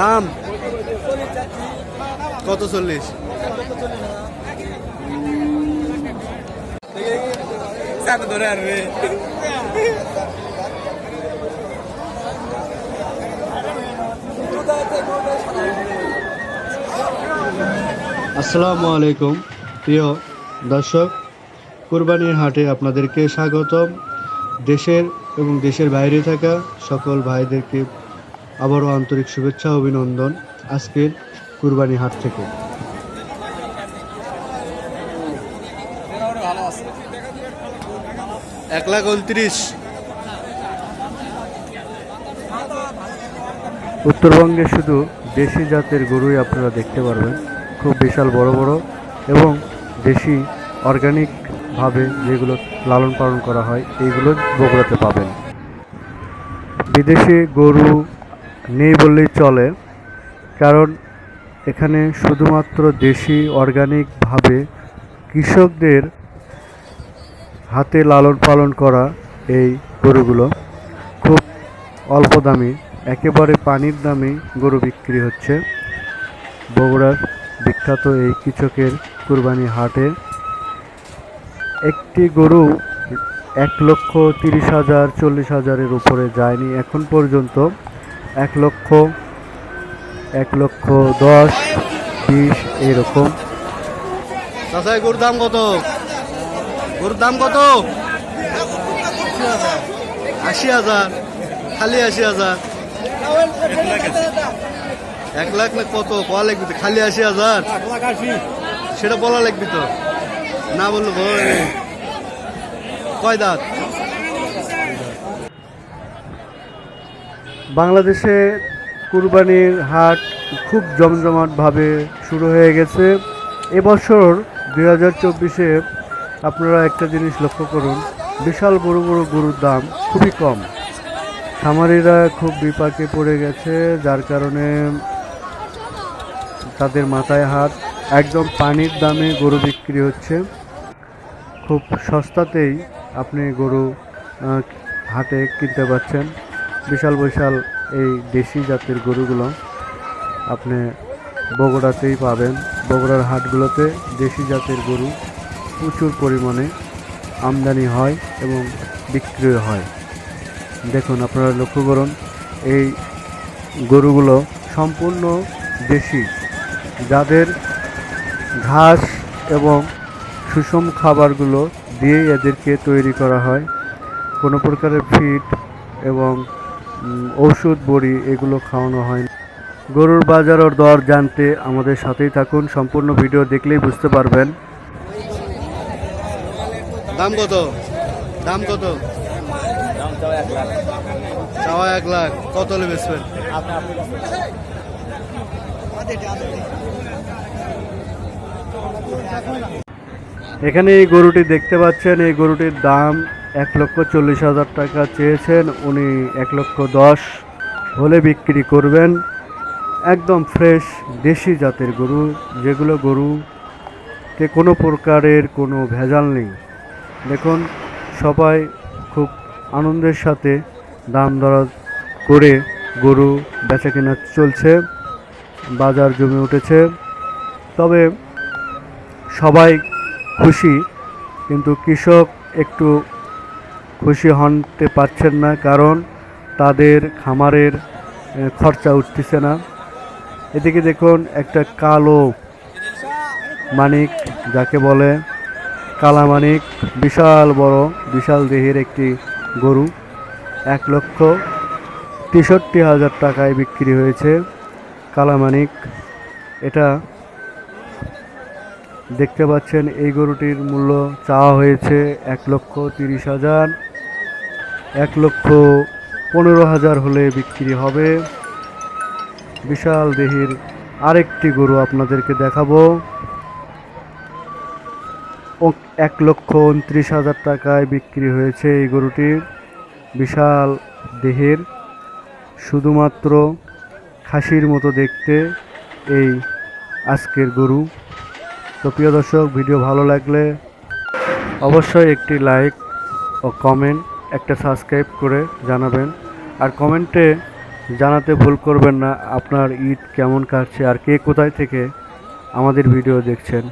দাম? কত চল্লিশ? আসসালামু আলাইকুম, প্রিয় দর্শক, কুরবানির হাটে আপনাদেরকে স্বাগতম। দেশের এবং দেশের বাইরে থাকা সকল ভাইদেরকে আবারও আন্তরিক শুভেচ্ছা ও অভিনন্দন আজকের কুরবানি হাট থেকে। এক লাখ উনত্রিশ। উত্তরবঙ্গে শুধু দেশি জাতের গরুই আপনারা দেখতে পারবেন। খুব বিশাল বড় বড় এবং দেশি অর্গানিকভাবে যেগুলো লালন পালন করা হয় এইগুলো বগুড়াতে পাবেন। বিদেশি গরু নেই বললেই চলে। কারণ এখানে শুধুমাত্র দেশি অর্গানিকভাবে কৃষকদের হাতে লালন পালন করা এই গরুগুলো খুব অল্প দামে, একেবারে পানির দামে গরু বিক্রি হচ্ছে। বগুড়ার বিখ্যাত এই কৃষকের কুরবানি হাটে একটি গরু এক লক্ষ তিরিশ হাজার, চল্লিশ হাজারের উপরে যায়নি এখন পর্যন্ত। এক লক্ষ এক লক্ষ দশ, বিশ এরকম চাষাই গরুর দাম কত? গরুর দাম কত? আশি হাজার, খালি আশি হাজার। এক লাখ না কত? কয়া লাগবে তো? খালি আশি হাজার? সেটা বলা লাগবে তো। না বলল বল কয় দাঁত? বাংলাদেশে কুরবানির হাট খুব জমজমাটভাবে শুরু হয়ে গেছে। এবছর দুই হাজার চব্বিশে আপনারা একটা জিনিস লক্ষ্য করুন, বিশাল বড় বড় গরুর দাম খুবই কম। খামারিরা খুব বিপাকে পড়ে গেছে, যার কারণে তাদের মাথায় হাত একদম পানির দামে গরু বিক্রি হচ্ছে। খুব সস্তাতেই আপনি গরু হাটে কিনতে পাচ্ছেন। বিশাল বিশাল এই দেশি জাতের গরুগুলো আপনি বগুড়াতেই পাবেন। বগুড়ার হাটগুলোতে দেশি জাতের গরু প্রচুর পরিমাণে আমদানি হয় এবং বিক্রি হয়। দেখুন, আপনারা লক্ষ্য করুন, এই গরুগুলো সম্পূর্ণ দেশি। যাদের ঘাস এবং সুষম খাবারগুলো দিয়েই এদেরকে তৈরি করা হয়। কোনো প্রকারের ফিড এবং ঔষধ বড়ি এগুলো খাওয়ানো হয়। গরুর বাজার ও দর জানতে আমাদের সাথেই থাকুন। সম্পূর্ণ ভিডিও দেখলেই বুঝতে পারবেন। দাম কত? দাম কত? চাওয়া এক লাখ। কত বেচবেন? এখানে এই গরুটি দেখতে পাচ্ছেন। এই গরুটির দাম এক লক্ষ চল্লিশ হাজার টাকা চেয়েছেন। উনি এক লক্ষ দশ হলে বিক্রি করবেন। একদম ফ্রেশ দেশি জাতের গরু, যেগুলো গরুতে কোনো প্রকারের কোনো ভেজাল নেই। দেখুন, সবাই খুব আনন্দের সাথে দাম দর করে গরু বেচা কেনা চলছে, বাজার জমে উঠেছে। তবে সবাই খুশি, কিন্তু কৃষক একটু খুশি হতে পারছেন না কারণ তাদের খামারের খরচা উঠতেছে না। এদিকে দেখুন একটা কালো মানিক, যাকে বলে কালা মানিক, বিশাল বড়, বিশাল দেহের একটি গরু। এক লক্ষ তেষট্টি হাজার টাকায় বিক্রি হয়েছে কালামানিক এটা দেখতে পাচ্ছেন, এই গরুটির মূল্য চাওয়া হয়েছে এক লক্ষ তিরিশ হাজার। এক লক্ষ পনেরো হাজার হলে বিক্রি হবে। বিশাল দেহির আরেকটি গরু আপনাদেরকে দেখাবো। এক লক্ষ উনত্রিশ হাজার টাকায় বিক্রি হয়েছে এই গরুটি। বিশাল দেহের, শুধুমাত্র খাসির মতো দেখতে এই আজকের গরু। তো প্রিয় দর্শক, ভিডিও ভালো লাগলে অবশ্যই একটি লাইক ও কমেন্ট একটা সাবস্ক্রাইব করে জানাবেন। আর কমেন্টে জানাতে ভুল করবেন না, আপনার ঈদ কেমন কাটছে আর কে কোথায় থেকে আমাদের ভিডিও দেখছেন।